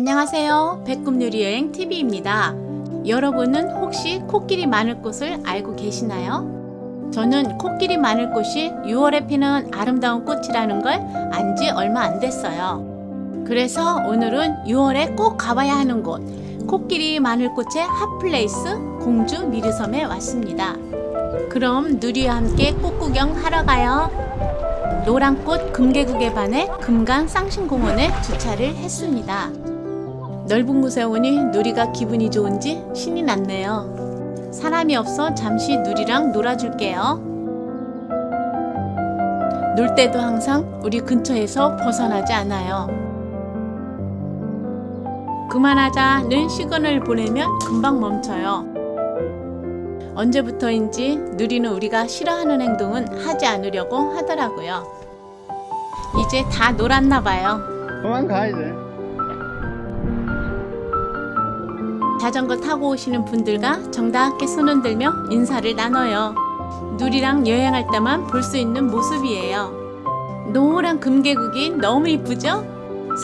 안녕하세요. 백금요리 여행 TV입니다. 여러분은 혹시 코끼리 마늘 꽃을 알고 계시나요? 저는 코끼리 마늘 꽃이 6월에 피는 아름다운 꽃이라는 걸 안 지 얼마 안 됐어요. 그래서 오늘은 6월에 꼭 가봐야 하는 곳, 코끼리 마늘꽃의 핫플레이스 공주 미르섬에 왔습니다. 그럼 누리와 함께 꽃 구경하러 가요. 노란꽃 금계국에 반해 금강 쌍신공원에 주차를 했습니다. 넓은 곳에 오니 누리가 기분이 좋은지 신이 났네요. 사람이 없어 잠시 누리랑 놀아줄게요. 놀 때도 항상 우리 근처에서 벗어나지 않아요. 그만하자는 시간을 보내면 금방 멈춰요. 언제부터인지 누리는 우리가 싫어하는 행동은 하지 않으려고 하더라고요. 이제 다 놀았나 봐요. 그만 가 이제. 자전거 타고 오시는 분들과 정답게 손 흔들며 인사를 나눠요. 누리랑 여행할 때만 볼 수 있는 모습이에요. 노란 금계국이 너무 이쁘죠?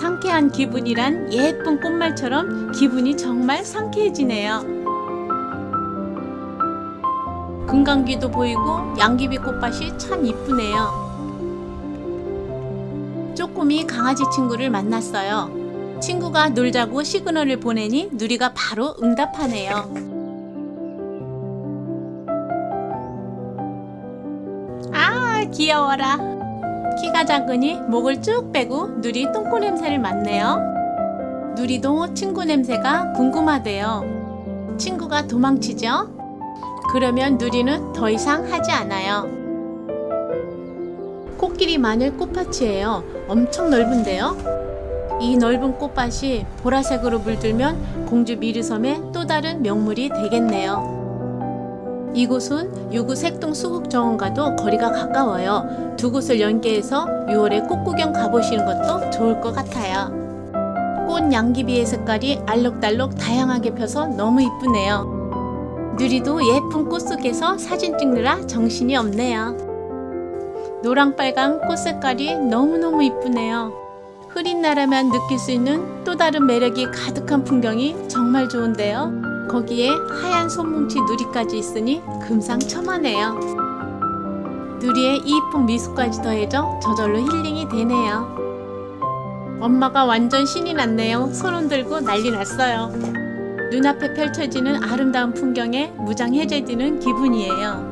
상쾌한 기분이란 예쁜 꽃말처럼 기분이 정말 상쾌해지네요. 금강귀도 보이고 양귀비 꽃밭이 참 이쁘네요. 쪼꼬미 강아지 친구를 만났어요. 친구가 놀자고 시그널을 보내니 누리가 바로 응답하네요. 아, 귀여워라. 키가 작으니 목을 쭉 빼고 누리 똥꼬 냄새를 맡네요. 누리도 친구 냄새가 궁금하대요. 친구가 도망치죠? 그러면 누리는 더 이상 하지 않아요. 코끼리 마늘 꽃밭이에요. 엄청 넓은데요? 이 넓은 꽃밭이 보라색으로 물들면 공주 미르섬의 또 다른 명물이 되겠네요. 이곳은 유구 색동 수국 정원과도 거리가 가까워요. 두 곳을 연계해서 6월에 꽃 구경 가보시는 것도 좋을 것 같아요. 꽃 양귀비의 색깔이 알록달록 다양하게 펴서 너무 이쁘네요. 누리도 예쁜 꽃 속에서 사진 찍느라 정신이 없네요. 노랑빨강 꽃 색깔이 너무너무 이쁘네요. 흐린 나라만 느낄 수 있는 또 다른 매력이 가득한 풍경이 정말 좋은데요. 거기에 하얀 손뭉치 누리까지 있으니 금상첨화네요. 누리의 이쁜 미소까지 더해져 저절로 힐링이 되네요. 엄마가 완전 신이 났네요. 손 흔들고 난리 났어요. 눈앞에 펼쳐지는 아름다운 풍경에 무장해제되는 기분이에요.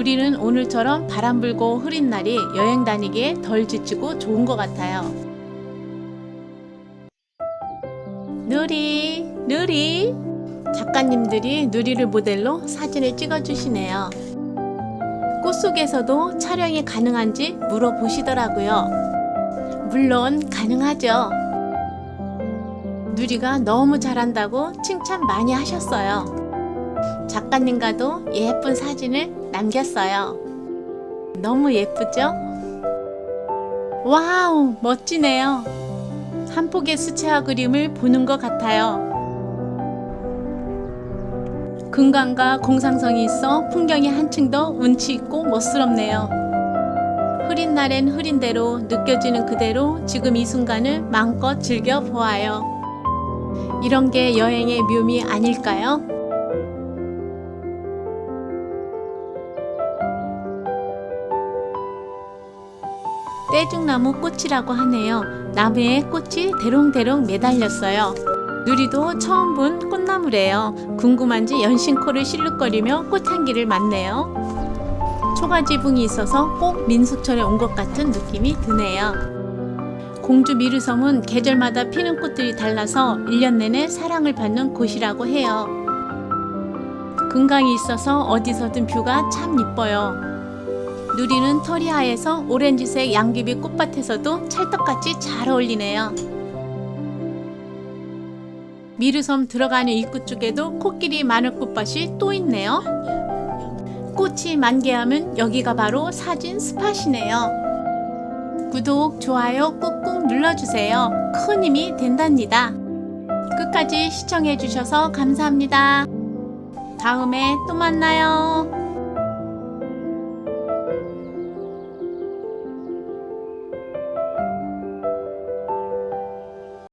누리는 오늘처럼 바람 불고 흐린 날이 여행 다니기에 덜 지치고 좋은 것 같아요. 누리, 누리. 작가님들이 누리를 모델로 사진을 찍어주시네요. 꽃 속에서도 촬영이 가능한지 물어보시더라고요. 물론 가능하죠. 누리가 너무 잘한다고 칭찬 많이 하셨어요. 작가님과도 예쁜 사진을 남겼어요. 너무 예쁘죠? 와우, 멋지네요. 한 폭의 수채화 그림을 보는 것 같아요. 금강과 공상성이 있어 풍경이 한층 더 운치 있고 멋스럽네요. 흐린 날엔 흐린 대로 느껴지는 그대로 지금 이 순간을 마음껏 즐겨 보아요. 이런 게 여행의 묘미 아닐까요? 떼죽나무 꽃이라고 하네요. 나무에 꽃이 대롱대롱 매달렸어요. 누리도 처음 본 꽃나무래요. 궁금한지 연신코를 실룩거리며 꽃향기를 맡네요. 초가지붕이 있어서 꼭 민속촌에 온 것 같은 느낌이 드네요. 공주 미르섬은 계절마다 피는 꽃들이 달라서 1년 내내 사랑을 받는 곳이라고 해요. 금강이 있어서 어디서든 뷰가 참 이뻐요. 누리는 털이 하얘서 오렌지색 양귀비 꽃밭에서도 찰떡같이 잘 어울리네요. 미르섬 들어가는 입구 쪽에도 코끼리 마늘 꽃밭이 또 있네요. 꽃이 만개하면 여기가 바로 사진 스팟이네요. 구독, 좋아요 꾹꾹 눌러주세요. 큰 힘이 된답니다. 끝까지 시청해주셔서 감사합니다. 다음에 또 만나요.